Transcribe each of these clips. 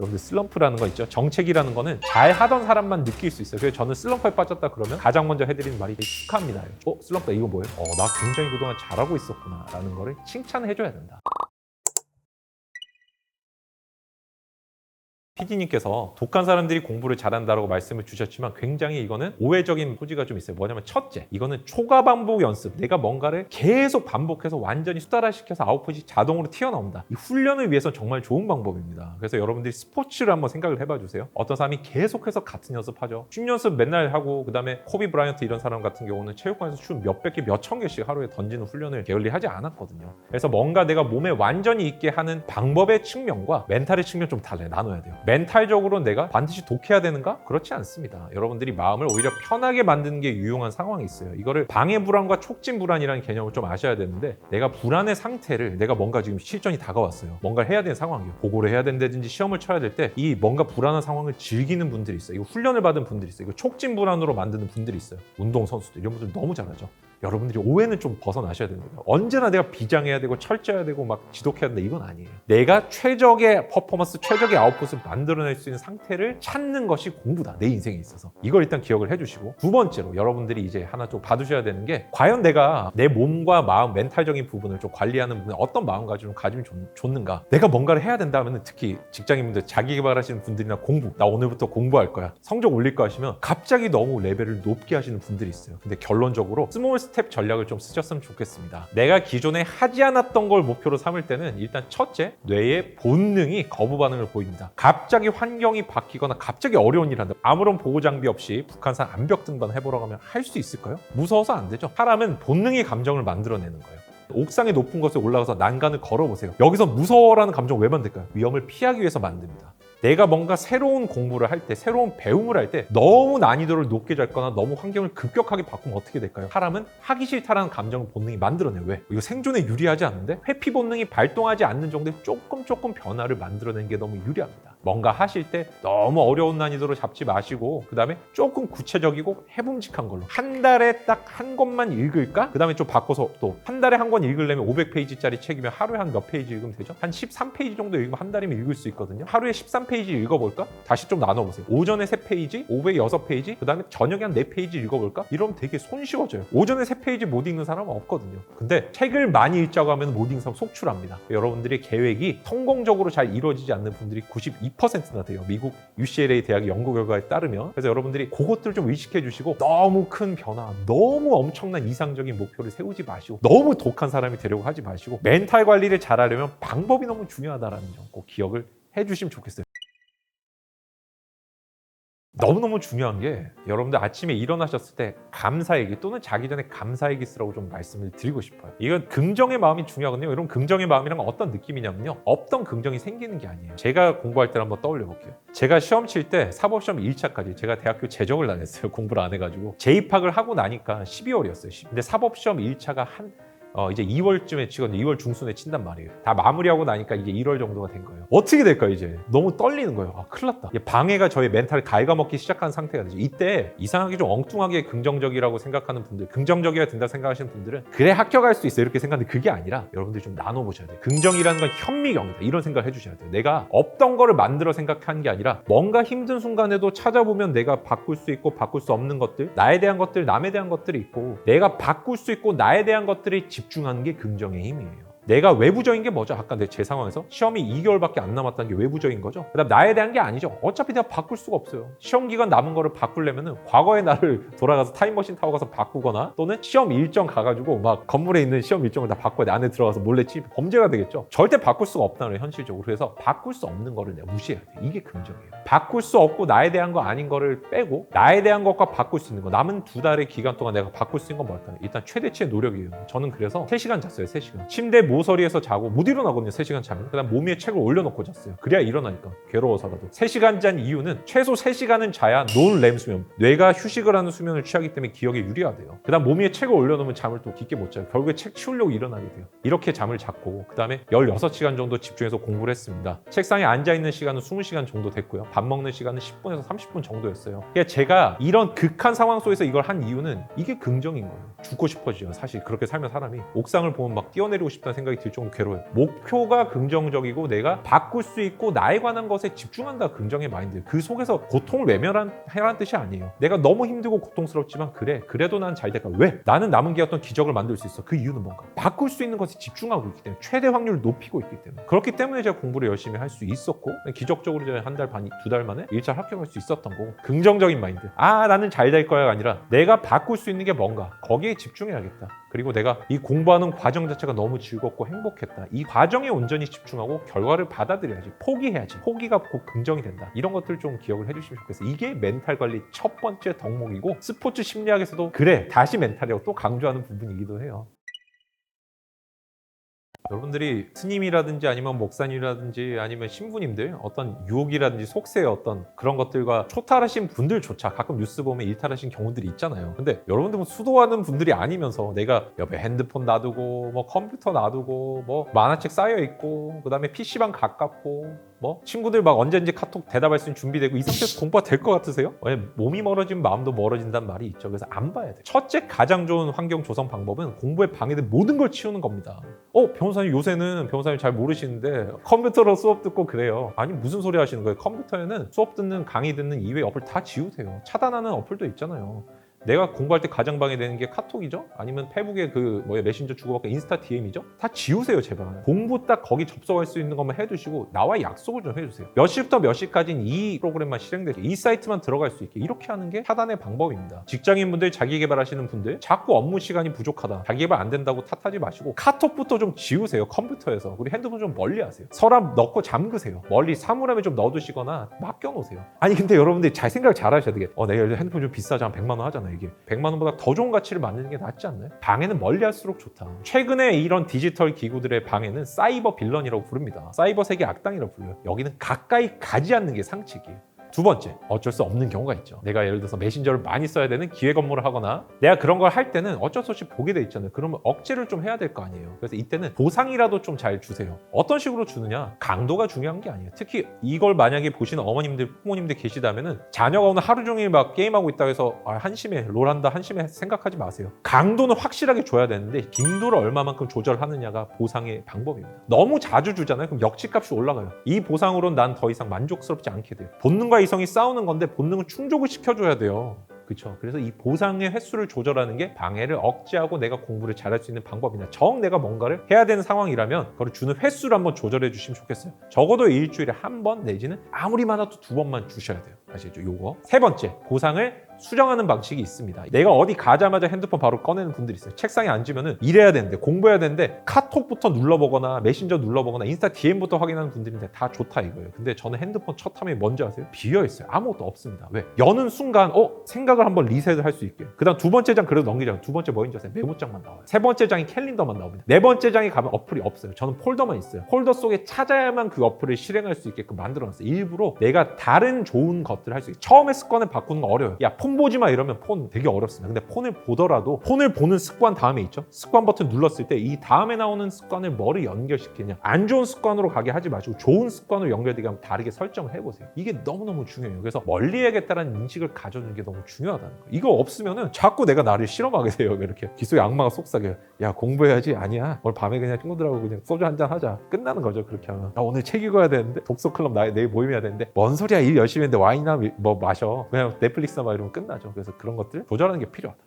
여러분들 슬럼프라는 거 있죠. 정책이라는 거는 잘 하던 사람만 느낄 수 있어요. 그래서 저는 슬럼프에 빠졌다 그러면 가장 먼저 해드리는 말이 축하합니다. 어 슬럼프 이거 뭐예요? 어 나 굉장히 그동안 잘하고 있었구나라는 거를 칭찬해줘야 된다. PD님께서 독한 사람들이 공부를 잘한다라고 말씀을 주셨지만 굉장히 이거는 오해적인 소지가 좀 있어요. 뭐냐면 첫째, 이거는 초과 반복 연습. 내가 뭔가를 계속 반복해서 완전히 수달화시켜서 아웃풋이 자동으로 튀어나온다. 이 훈련을 위해서 정말 좋은 방법입니다. 그래서 여러분들이 스포츠를 한번 생각을 해봐 주세요. 어떤 사람이 계속해서 같은 연습하죠. 춤 연습 맨날 하고 그다음에 코비 브라이언트 이런 사람 같은 경우는 체육관에서 춤 몇백 개, 몇천 개씩 하루에 던지는 훈련을 게을리 하지 않았거든요. 그래서 뭔가 내가 몸에 완전히 있게 하는 방법의 측면과 멘탈의 측면 좀 달라요. 나눠야 돼요. 멘탈적으로 내가 반드시 독해야 되는가? 그렇지 않습니다. 여러분들이 마음을 오히려 편하게 만드는 게 유용한 상황이 있어요. 이거를 방해 불안과 촉진 불안이라는 개념을 좀 아셔야 되는데 내가 불안의 상태를 내가 뭔가 지금 실전이 다가왔어요. 뭔가 해야 되는 상황이에요. 보고를 해야 된다든지 시험을 쳐야 될 때 이 뭔가 불안한 상황을 즐기는 분들이 있어요. 이거 훈련을 받은 분들이 있어요. 이거 촉진 불안으로 만드는 분들이 있어요. 운동 선수들 이런 분들 너무 잘하죠. 여러분들이 오해는 좀 벗어나셔야 됩니다. 언제나 내가 비장해야 되고 철저해야 되고 막 지독해야 된다 이건 아니에요. 내가 최적의 퍼포먼스, 최적의 아웃풋을 만들어낼 수 있는 상태를 찾는 것이 공부다. 내 인생에 있어서. 이걸 일단 기억을 해주시고 두 번째로 여러분들이 이제 하나 좀 봐두셔야 되는 게 과연 내가 내 몸과 마음, 멘탈적인 부분을 좀 관리하는 부분에 어떤 마음가짐을 가지면 좋, 좋는가? 내가 뭔가를 해야 된다 하면 특히 직장인분들 자기 개발하시는 분들이나 공부 나 오늘부터 공부할 거야. 성적 올릴 거 하시면 갑자기 너무 레벨을 높게 하시는 분들이 있어요. 근데 결론적으로 스몰 스텝 전략을 좀 쓰셨으면 좋겠습니다. 내가 기존에 하지 않았던 걸 목표로 삼을 때는 일단 첫째, 뇌의 본능이 거부 반응을 보입니다. 갑자기 환경이 바뀌거나 갑자기 어려운 일을 한다. 아무런 보호 장비 없이 북한산 암벽 등반 해보라고 하면 할 수 있을까요? 무서워서 안 되죠. 사람은 본능의 감정을 만들어내는 거예요. 옥상의 높은 곳에 올라가서 난간을 걸어보세요. 여기서 무서워라는 감정 왜 만들까요? 위험을 피하기 위해서 만듭니다. 내가 뭔가 새로운 공부를 할 때, 새로운 배움을 할 때 너무 난이도를 높게 잡거나 너무 환경을 급격하게 바꾸면 어떻게 될까요? 사람은 하기 싫다라는 감정을 본능이 만들어내요. 왜? 이거 생존에 유리하지 않은데 회피 본능이 발동하지 않는 정도의 조금 조금 변화를 만들어내는 게 너무 유리합니다. 뭔가 하실 때 너무 어려운 난이도로 잡지 마시고 그 다음에 조금 구체적이고 해봄직한 걸로 한 달에 딱 한 권만 읽을까? 그 다음에 좀 바꿔서 또 한 달에 한 권 읽으려면 500페이지짜리 책이면 하루에 한 몇 페이지 읽으면 되죠? 한 13페이지 정도 읽으면 한 달이면 읽을 수 있거든요. 하루에 13페이지 읽어볼까? 다시 좀 나눠보세요. 오전에 3페이지, 오후에 6페이지, 그 다음에 저녁에 한 4페이지 읽어볼까? 이러면 되게 손쉬워져요. 오전에 3페이지 못 읽는 사람은 없거든요. 근데 책을 많이 읽자고 하면 못 읽는 사람 속출합니다. 여러분들의 계획이 성공적으로 잘 이루어지지 않는 분들이 92%나 돼요. 미국 UCLA 대학의 연구 결과에 따르면. 그래서 여러분들이 그것들 좀 의식해 주시고 너무 큰 변화, 너무 엄청난 이상적인 목표를 세우지 마시고 너무 독한 사람이 되려고 하지 마시고 멘탈 관리를 잘하려면 방법이 너무 중요하다라는 점 꼭 기억을 해 주시면 좋겠어요. 너무너무 중요한 게 여러분들 아침에 일어나셨을 때 감사 얘기 또는 자기 전에 감사 얘기 쓰라고 좀 말씀을 드리고 싶어요. 이건 긍정의 마음이 중요하거든요. 여러분 긍정의 마음이란 건 어떤 느낌이냐면요. 없던 긍정이 생기는 게 아니에요. 제가 공부할 때를 한번 떠올려 볼게요. 제가 시험 칠 때 사법시험 1차까지 제가 대학교 재적을 다녔어요. 공부를 안 해가지고 재입학을 하고 나니까 12월이었어요. 근데 사법시험 1차가 한 어, 이제 2월쯤에 치거든요. 2월 중순에 친단 말이에요. 다 마무리하고 나니까 이게 1월 정도가 된 거예요. 어떻게 될까요, 이제? 너무 떨리는 거예요. 아, 큰일 났다. 방해가 저의 멘탈을 갉아먹기 시작한 상태가 되죠. 이때 이상하게 좀 엉뚱하게 긍정적이라고 생각하는 분들, 긍정적이어야 된다 생각하시는 분들은 그래 합격할 수 있어 이렇게 생각하는데 그게 아니라 여러분들이 좀 나눠보셔야 돼요. 긍정이라는 건 현미경이다. 이런 생각을 해주셔야 돼요. 내가 없던 거를 만들어 생각하는 게 아니라 뭔가 힘든 순간에도 찾아보면 내가 바꿀 수 있고 바꿀 수 없는 것들, 나에 대한 것들, 남에 대한 것들이 있고 내가 바꿀 수 있고 나에 대한 것들이 집중하는 게 긍정의 힘이에요. 내가 외부적인 게 뭐죠? 아까 내 제 상황에서 시험이 2개월밖에 안 남았다는 게 외부적인 거죠. 그다음 나에 대한 게 아니죠. 어차피 내가 바꿀 수가 없어요. 시험 기간 남은 거를 바꾸려면은 과거의 나를 돌아가서 타임머신 타고 가서 바꾸거나 또는 시험 일정 가가지고 막 건물에 있는 시험 일정을 다 바꿔야 돼. 안에 들어가서 몰래 치 범죄가 되겠죠. 절대 바꿀 수가 없다는 거예요, 현실적으로. 그래서 바꿀 수 없는 거를 내가 무시해야 돼. 이게 긍정이에요. 바꿀 수 없고 나에 대한 거 아닌 거를 빼고 나에 대한 것과 바꿀 수 있는 거. 남은 두 달의 기간 동안 내가 바꿀 수 있는 건 뭘까요? 일단 최대치의 노력이에요. 저는 그래서 3시간 잤어요, 3시간. 침대 모서리에서 자고 못 일어나거든요, 3시간 자면. 그다음 몸 위에 책을 올려놓고 잤어요. 그래야 일어나니까. 괴로워서라도. 3시간 잔 이유는 최소 3시간은 자야 논램 수면. 뇌가 휴식을 하는 수면을 취하기 때문에 기억에 유리하대요. 그다음 몸 위에 책을 올려놓으면 잠을 또 깊게 못 자요. 결국에 책 치우려고 일어나게 돼요. 이렇게 잠을 잤고 그다음에 16시간 정도 집중해서 공부를 했습니다. 책상에 앉아 있는 시간은 20시간 정도 됐고요. 밥 먹는 시간은 10분에서 30분 정도였어요. 그러니까 제가 이런 극한 상황 속에서 이걸 한 이유는 이게 긍정인 거예요. 죽고 싶어지죠. 사실 그렇게 살면 사람이 옥상을 보면 막 뛰어내리고 싶다는 생각 생각이 들 정도로 괴로워요. 목표가 긍정적이고 내가 바꿀 수 있고 나에 관한 것에 집중한다 긍정의 마인드. 그 속에서 고통을 외면하라는 뜻이 아니에요. 내가 너무 힘들고 고통스럽지만 그래 그래도 난 잘 될까? 왜? 나는 남은 게 어떤 기적을 만들 수 있어. 그 이유는 뭔가? 바꿀 수 있는 것에 집중하고 있기 때문에 최대 확률을 높이고 있기 때문에 그렇기 때문에 제가 공부를 열심히 할 수 있었고 기적적으로 제가 한 달 반, 두 달 만에 일차 합격할 수 있었던 거고 긍정적인 마인드. 아 나는 잘 될 거야가 아니라 내가 바꿀 수 있는 게 뭔가 거기에 집중해야겠다. 그리고 내가 이 공부하는 과정 자체가 너무 즐겁고 행복했다. 이 과정에 온전히 집중하고 결과를 받아들여야지. 포기해야지. 포기가 곧 긍정이 된다. 이런 것들 좀 기억을 해주시면 좋겠어요. 이게 멘탈 관리 첫 번째 덕목이고 스포츠 심리학에서도 그래 다시 멘탈이라고 또 강조하는 부분이기도 해요. 여러분들이 스님이라든지 아니면 목사님이라든지 아니면 신부님들 어떤 유혹이라든지 속세의 어떤 그런 것들과 초탈하신 분들조차 가끔 뉴스 보면 일탈하신 경우들이 있잖아요. 근데 여러분들 뭐 수도하는 분들이 아니면서 내가 옆에 핸드폰 놔두고 뭐 컴퓨터 놔두고 뭐 만화책 쌓여 있고 그다음에 PC방 가깝고 뭐 친구들 막 언제든지 카톡 대답할 수 있는 준비되고 이 상태에서 공부가 될 것 같으세요? 왜 몸이 멀어지면 마음도 멀어진다는 말이 있죠. 그래서 안 봐야 돼. 첫째 가장 좋은 환경 조성 방법은 공부에 방해된 모든 걸 치우는 겁니다. 어 변호사님 요새는 변호사님 잘 모르시는데 컴퓨터로 수업 듣고 그래요. 아니 무슨 소리 하시는 거예요? 컴퓨터에는 수업 듣는 강의 듣는 이외의 어플 다 지우세요. 차단하는 어플도 있잖아요. 내가 공부할 때 가장 방해되는 게 카톡이죠? 아니면 페북의 그 뭐야 메신저 주고받고 인스타 DM이죠? 다 지우세요 제발. 공부 딱 거기 접속할 수 있는 것만 해두시고 나와 약속을 좀 해주세요. 몇 시부터 몇 시까지는 이 프로그램만 실행되게 이 사이트만 들어갈 수 있게 이렇게 하는 게 차단의 방법입니다. 직장인분들 자기 개발하시는 분들 자꾸 업무 시간이 부족하다 자기 개발 안 된다고 탓하지 마시고 카톡부터 좀 지우세요 컴퓨터에서 그리고 핸드폰 좀 멀리 하세요. 서랍 넣고 잠그세요. 멀리 사물함에 좀 넣어두시거나 맡겨놓으세요. 아니 근데 여러분들 잘 생각 잘 하셔야 되겠. 어 내가 핸드폰 좀 비싸지 한 100만 원 하잖아요. 이게 100만 원보다 더 좋은 가치를 만드는 게 낫지 않나요? 방해는 멀리 할수록 좋다. 최근에 이런 디지털 기구들의 방해는 사이버 빌런이라고 부릅니다. 사이버 세계 악당이라고 불려요. 여기는 가까이 가지 않는 게 상책이에요. 두 번째, 어쩔 수 없는 경우가 있죠. 내가 예를 들어서 메신저를 많이 써야 되는 기획 업무를 하거나 내가 그런 걸 할 때는 어쩔 수 없이 보게 돼 있잖아요. 그러면 억제를 좀 해야 될 거 아니에요. 그래서 이때는 보상이라도 좀 잘 주세요. 어떤 식으로 주느냐? 강도가 중요한 게 아니에요. 특히 이걸 만약에 보시는 어머님들, 부모님들 계시다면은 자녀가 오늘 하루 종일 막 게임하고 있다고 해서 아, 한심해, 롤한다, 한심해 생각하지 마세요. 강도는 확실하게 줘야 되는데 빈도를 얼마만큼 조절하느냐가 보상의 방법입니다. 너무 자주 주잖아요. 그럼 역치값이 올라가요. 이 보상으로는 난 더 이상 만족스럽지 않게 돼요. 본능과 이성이 싸우는 건데 본능은 충족을 시켜줘야 돼요. 그렇죠. 그래서 이 보상의 횟수를 조절하는 게 방해를 억제하고 내가 공부를 잘할 수 있는 방법이다. 정 내가 뭔가를 해야 되는 상황이라면 그걸 주는 횟수를 한번 조절해 주시면 좋겠어요. 적어도 일주일에 한 번 내지는 아무리 많아도 두 번만 주셔야 돼요. 아시죠? 요거. 세 번째, 보상을 수정하는 방식이 있습니다. 내가 어디 가자마자 핸드폰 바로 꺼내는 분들이 있어요. 책상에 앉으면은 일해야 되는데 공부해야 되는데 카 톡부터 눌러보거나 메신저 눌러보거나 인스타 DM부터 확인하는 분들인데 다 좋다 이거예요. 근데 저는 핸드폰 첫 화면이 뭔지 아세요? 비어 있어요. 아무것도 없습니다. 왜? 여는 순간 어 생각을 한번 리셋을 할 수 있게. 그 다음 두 번째 장 그래도 넘기잖아요. 두 번째 뭐인지 아세요? 메모장만 나와요. 세 번째 장이 캘린더만 나옵니다. 네 번째 장에 가면 어플이 없어요. 저는 폴더만 있어요. 폴더 속에 찾아야만 그 어플을 실행할 수 있게끔 만들어놨어요. 일부러 내가 다른 좋은 것들을 할 수 있게. 처음에 습관을 바꾸는 거 어려워요. 야 폰 보지 마 이러면 폰 되게 어렵습니다. 근데 폰을 보더라도 폰을 보는 습관 다음에 있죠. 습관 버튼 눌렀을 때 이 다음에 나오는 습관을 뭐를 연결시키냐. 안 좋은 습관으로 가게 하지 마시고 좋은 습관으로 연결되게 하면 다르게 설정을 해보세요. 이게 너무너무 중요해요. 그래서 멀리 해야겠다는 인식을 가져주는 게 너무 중요하다는 거예요. 이거 없으면은 자꾸 내가 나를 실험하게 돼요. 이렇게 기속의 악마가 속삭여요. 야 공부해야지 아니야. 오늘 밤에 그냥 친구들하고 그냥 소주 한잔 하자. 끝나는 거죠. 그렇게 하면. 나 오늘 책 읽어야 되는데 독서 클럽 나 내일 모임해야 되는데 뭔 소리야 일 열심히 했는데 와인이나 미- 뭐 마셔. 그냥 넷플릭스나 막 이러면 끝나죠. 그래서 그런 것들 조절하는 게 필요하다.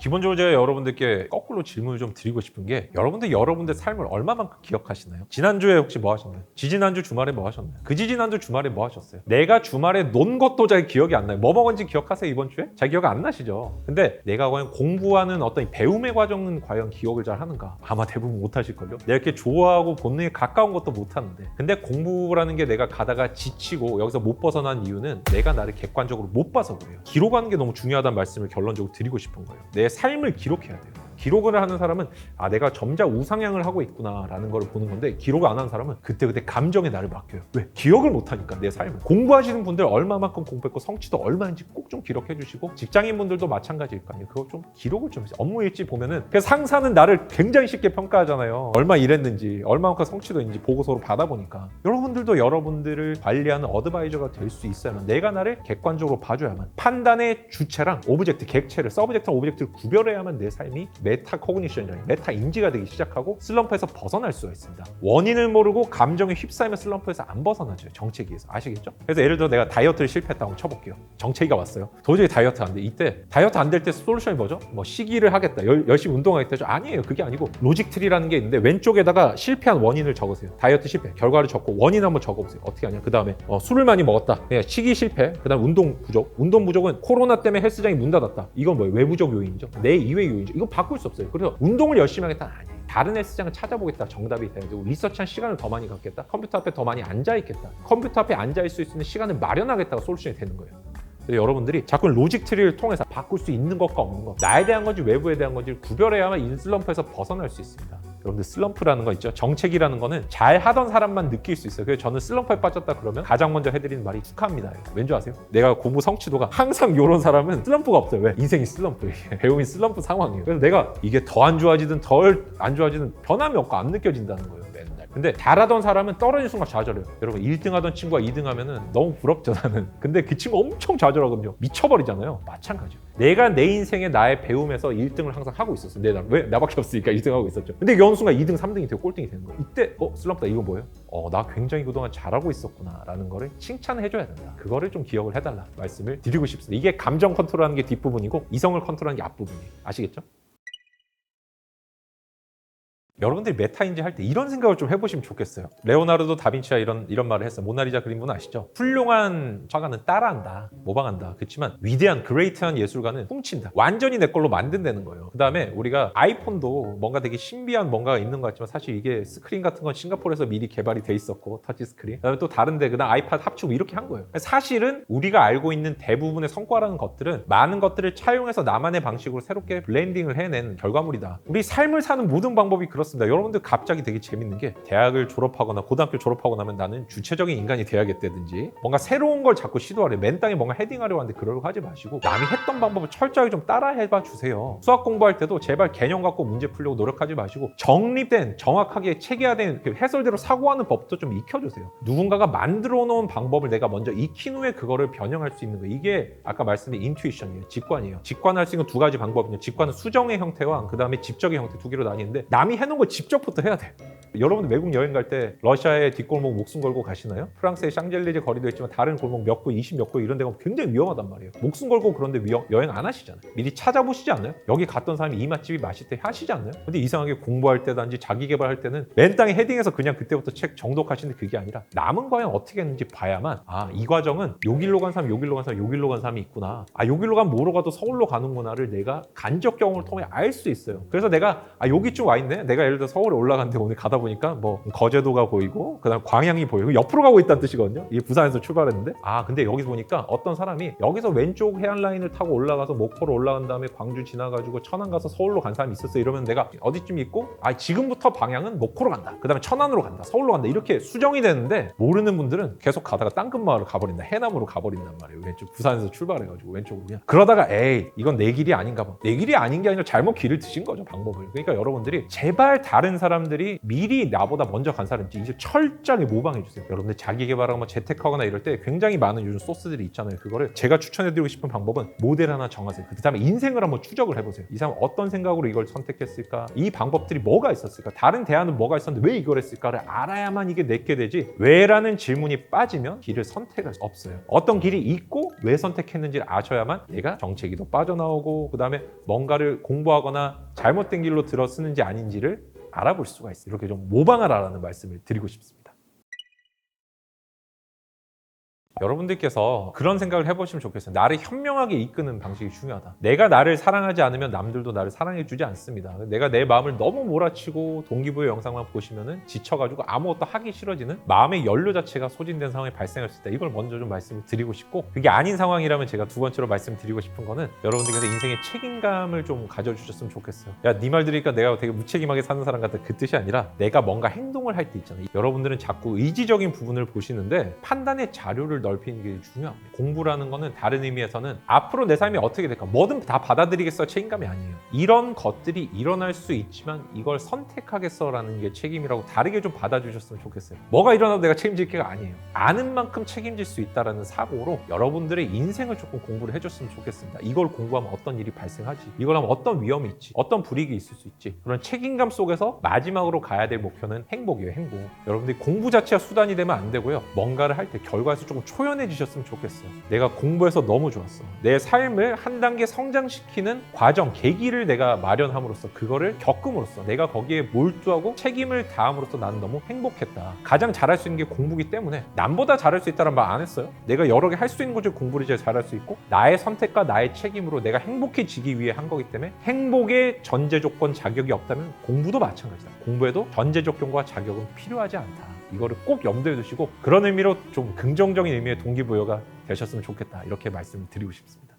기본적으로 제가 여러분들께 거꾸로 질문을 좀 드리고 싶은 게 여러분들 여러분들 삶을 얼마만큼 기억하시나요? 지난주에 혹시 뭐 하셨나요? 지지난주 주말에 뭐 하셨나요? 그 지지난주 주말에 뭐 하셨어요? 내가 주말에 논 것도 잘 기억이 안 나요. 뭐 먹은지 기억하세요 이번 주에? 잘 기억 안 나시죠? 근데 내가 과연 공부하는 어떤 이 배움의 과정은 과연 기억을 잘 하는가? 아마 대부분 못 하실걸요? 내가 이렇게 좋아하고 본능에 가까운 것도 못 하는데 근데 공부라는 게 내가 가다가 지치고 여기서 못 벗어난 이유는 내가 나를 객관적으로 못 봐서 그래요. 기록하는 게 너무 중요하다는 말씀을 결론적으로 드리고 싶은 거예요. 내 삶을 기록해야 돼요. 기록을 하는 사람은 아 내가 점자 우상향을 하고 있구나라는 걸 보는 건데 기록 안 하는 사람은 그때그때 감정에 나를 맡겨요. 왜? 기억을 못 하니까 내 삶을. 공부하시는 분들 얼마만큼 공부했고 성취도 얼마인지 꼭 좀 기록해 주시고 직장인 분들도 마찬가지일 거 아니에요. 그거 좀 기록을 좀 해주세요. 업무 일지 보면은 그 상사는 나를 굉장히 쉽게 평가하잖아요. 얼마 일했는지, 얼마만큼 성취도 있는지 보고서로 받아보니까 여러분들도 여러분들을 관리하는 어드바이저가 될 수 있어야만 내가 나를 객관적으로 봐줘야만 판단의 주체랑 오브젝트, 객체를 서브젝트랑 오브젝트를 구별해야만 내 삶이 메타 코그니션이라는 메타 인지가 되기 시작하고 슬럼프에서 벗어날 수가 있습니다. 원인을 모르고 감정에 휩싸이면 슬럼프에서 안 벗어나죠. 정체기에서 아시겠죠? 그래서 예를 들어 내가 다이어트를 실패했다고 쳐볼게요. 정체기가 왔어요. 도저히 다이어트 안 돼. 이때 다이어트 안 될 때 솔루션이 뭐죠? 뭐 시기를 하겠다. 열, 열심히 운동하겠다. 아니에요. 그게 아니고 로직 트리라는 게 있는데 왼쪽에다가 실패한 원인을 적으세요. 다이어트 실패 결과를 적고 원인 한번 적어보세요. 어떻게 하냐? 그 다음에 어, 술을 많이 먹었다. 네, 식이 실패. 그다음 운동 부족. 운동 부족은 코로나 때문에 헬스장이 문 닫았다. 이건 뭐예요? 외부적 요인이죠. 내 이외 요인이죠. 이거 바꿀 수 없어요. 그래서 운동을 열심히 하겠다는 아니에요. 다른 헬스장을 찾아보겠다 정답이 돼야죠. 리서치한 시간을 더 많이 갖겠다. 컴퓨터 앞에 더 많이 앉아 있겠다. 컴퓨터 앞에 앉아 있을 수 있는 시간을 마련하겠다가 솔루션이 되는 거예요. 여러분들이 자꾸 로직 트리를 통해서 바꿀 수 있는 것과 없는 것, 나에 대한 건지 외부에 대한 건지 구별해야만 이 슬럼프에서 벗어날 수 있습니다. 여러분들 슬럼프라는 거 있죠. 정책이라는 거는 잘 하던 사람만 느낄 수 있어요. 그래서 저는 슬럼프에 빠졌다 그러면 가장 먼저 해드리는 말이 축하합니다. 왠지 아세요? 내가 공부 성취도가 항상 이런 사람은 슬럼프가 없어요. 왜? 인생이 슬럼프. 배움이 슬럼프 상황이에요. 그래서 내가 이게 더 안 좋아지든 덜 안 좋아지든 변함이 없고 안 느껴진다는 거예요. 근데 잘하던 사람은 떨어진 순간 좌절해요. 여러분 1등 하던 친구가 2등 하면은 너무 부럽죠 나는. 근데 그 친구 엄청 좌절하거든요. 미쳐버리잖아요. 마찬가지예요. 내가 내 인생에 나의 배움에서 1등을 항상 하고 있었어. 내 나, 왜? 나밖에 없으니까 1등 하고 있었죠. 근데 어느 순간 2등, 3등이 되고 꼴등이 되는 거예요. 이때 어 슬럼프다 이거 뭐예요? 어 나 굉장히 그동안 잘하고 있었구나 라는 거를 칭찬을 해줘야 된다. 그거를 좀 기억을 해달라 말씀을 드리고 싶습니다. 이게 감정 컨트롤하는 게 뒷부분이고 이성을 컨트롤하는 게 앞부분이에요. 아시겠죠? 여러분들이 메타인지 할 때 이런 생각을 좀 해보시면 좋겠어요. 레오나르도 다빈치가 이런 이런 말을 했어요. 모나리자 그린 분 아시죠? 훌륭한 화가는 따라한다, 모방한다. 그렇지만 위대한 그레이트한 예술가는 훔친다. 완전히 내 걸로 만든다는 거예요. 그 다음에 우리가 아이폰도 뭔가 되게 신비한 뭔가가 있는 것 같지만 사실 이게 스크린 같은 건 싱가포르에서 미리 개발이 돼 있었고 터치 스크린. 그다음에 또 다른데 그다음 아이팟 합치고 이렇게 한 거예요. 사실은 우리가 알고 있는 대부분의 성과라는 것들은 많은 것들을 차용해서 나만의 방식으로 새롭게 블렌딩을 해낸 결과물이다. 우리 삶을 사는 모든 방법이 그 렇습니다. 여러분들 갑자기 되게 재밌는 게 대학을 졸업하거나 고등학교 졸업하고 나면 나는 주체적인 인간이 돼야겠다든지 뭔가 새로운 걸 자꾸 시도하려 맨 땅에 뭔가 헤딩하려고 하는데 그러려고 하지 마시고 남이 했던 방법을 철저하게 좀 따라해봐 주세요. 수학 공부할 때도 제발 개념 갖고 문제 풀려고 노력하지 마시고 정립된 정확하게 체계화된 그 해설대로 사고하는 법도 좀 익혀주세요. 누군가가 만들어 놓은 방법을 내가 먼저 익힌 후에 그거를 변형할 수 있는 거 이게 아까 말씀드린 인투이션이에요. 직관이에요. 직관할 수 있는 두 가지 방법이요. 직관은 수정의 형태와 그 다음에 집적의 형태 두 개로 나뉘는데 남이 해놓은 걸 직접부터 해야 돼. 여러분들 외국 여행 갈 때 러시아의 뒷골목 목숨 걸고 가시나요? 프랑스의 샹젤리제 거리도 있지만 다른 골목 몇 구, 20 몇 구 이런 데 가면 굉장히 위험하단 말이에요. 목숨 걸고 그런데 위험, 여행 안 하시잖아요. 미리 찾아보시지 않나요? 여기 갔던 사람이 이 맛집이 맛있대 하시지 않나요? 근데 이상하게 공부할 때든지 자기 개발할 때는 맨 땅에 헤딩해서 그냥 그때부터 책 정독하시는데 그게 아니라 남은 과연 어떻게 했는지 봐야만 아 이 과정은 요 길로 간 사람, 요 길로 간 사람, 요 길로 간 사람이 있구나. 아 요 길로 가면 뭐로 가도 서울로 가는구나를 내가 간접 경험을 통해 알 수 있어요. 그래서 내가 아 여기쯤 와 있네. 내가 예를 들어 서울에 올라갔는데 오늘 가다 보니까 뭐 거제도가 보이고 그다음 광양이 보이고 옆으로 가고 있다는 뜻이거든요. 이게 부산에서 출발했는데 아 근데 여기서 보니까 어떤 사람이 여기서 왼쪽 해안 라인을 타고 올라가서 목포로 올라간 다음에 광주 지나가지고 천안 가서 서울로 간 사람이 있었어 이러면 내가 어디쯤 있고 아 지금부터 방향은 목포로 간다. 그다음에 천안으로 간다. 서울로 간다. 이렇게 수정이 되는데 모르는 분들은 계속 가다가 땅끝 마을로 가버린다. 해남으로 가버린단 말이에요. 왼쪽 부산에서 출발해가지고 왼쪽으로 그냥 그러다가 에이 이건 내 길이 아닌가 봐. 내 길이 아닌 게 아니라 잘못 길을 드신 거죠 방법을. 그러니까 여러분들이 제발 다른 사람들이 미리 나보다 먼저 간 사람인지 이제 철저하게 모방해 주세요. 여러분들 자기 개발하고 뭐 재테크하거나 이럴 때 굉장히 많은 요즘 소스들이 있잖아요. 그거를 제가 추천해드리고 싶은 방법은 모델 하나 정하세요. 그 다음에 인생을 한번 추적을 해보세요. 이 사람 어떤 생각으로 이걸 선택했을까? 이 방법들이 뭐가 있었을까? 다른 대안은 뭐가 있었는데 왜 이걸 했을까를 알아야만 이게 내게 되지. 왜라는 질문이 빠지면 길을 선택할 수 없어요. 어떤 길이 있고 왜 선택했는지를 아셔야만 내가 정체기도 빠져나오고 그 다음에 뭔가를 공부하거나 잘못된 길로 들어 쓰는지 아닌지를 알아볼 수가 있어요. 이렇게 좀 모방하라는 말씀을 드리고 싶습니다. 여러분들께서 그런 생각을 해보시면 좋겠어요. 나를 현명하게 이끄는 방식이 중요하다. 내가 나를 사랑하지 않으면 남들도 나를 사랑해주지 않습니다. 내가 내 마음을 너무 몰아치고 동기부여 영상만 보시면은 지쳐가지고 아무것도 하기 싫어지는 마음의 연료 자체가 소진된 상황이 발생할 수 있다. 이걸 먼저 좀 말씀을 드리고 싶고 그게 아닌 상황이라면 제가 두 번째로 말씀드리고 싶은 거는 여러분들께서 인생의 책임감을 좀 가져주셨으면 좋겠어요. 야, 네 말 들으니까 내가 되게 무책임하게 사는 사람 같다. 그 뜻이 아니라 내가 뭔가 행동을 할 때 있잖아요. 여러분들은 자꾸 의지적인 부분을 보시는데 판단의 자료를 넓 히는 게 중요합니다. 공부라는 거는 다른 의미에서는 앞으로 내 삶이 어떻게 될까 뭐든 다 받아들이겠어 책임감이 아니에요. 이런 것들이 일어날 수 있지만 이걸 선택하겠어라는 게 책임이라고 다르게 좀 받아주셨으면 좋겠어요. 뭐가 일어나도 내가 책임질 게가 아니에요. 아는 만큼 책임질 수 있다라는 사고로 여러분들의 인생을 조금 공부를 해줬으면 좋겠습니다. 이걸 공부하면 어떤 일이 발생하지? 이걸 하면 어떤 위험이 있지? 어떤 불이익이 있을 수 있지? 그런 책임감 속에서 마지막으로 가야 될 목표는 행복이에요. 행복. 여러분들이 공부 자체가 수단이 되면 안 되고요. 뭔가를 할 때 결과에서 조금 초연해지셨으면 좋겠어요. 내가 공부해서 너무 좋았어. 내 삶을 한 단계 성장시키는 과정, 계기를 내가 마련함으로써 그거를 겪음으로써 내가 거기에 몰두하고 책임을 다함으로써 나는 너무 행복했다. 가장 잘할 수 있는 게 공부기 때문에 남보다 잘할 수 있다는 말 안 했어요. 내가 여러 개 할 수 있는 것 중에 공부를 제일 잘할 수 있고 나의 선택과 나의 책임으로 내가 행복해지기 위해 한 거기 때문에 행복의 전제 조건 자격이 없다면 공부도 마찬가지다. 공부에도 전제 조건과 자격은 필요하지 않다. 이거를 꼭 염두에 두시고 그런 의미로 좀 긍정적인 의미의 동기부여가 되셨으면 좋겠다. 이렇게 말씀을 드리고 싶습니다.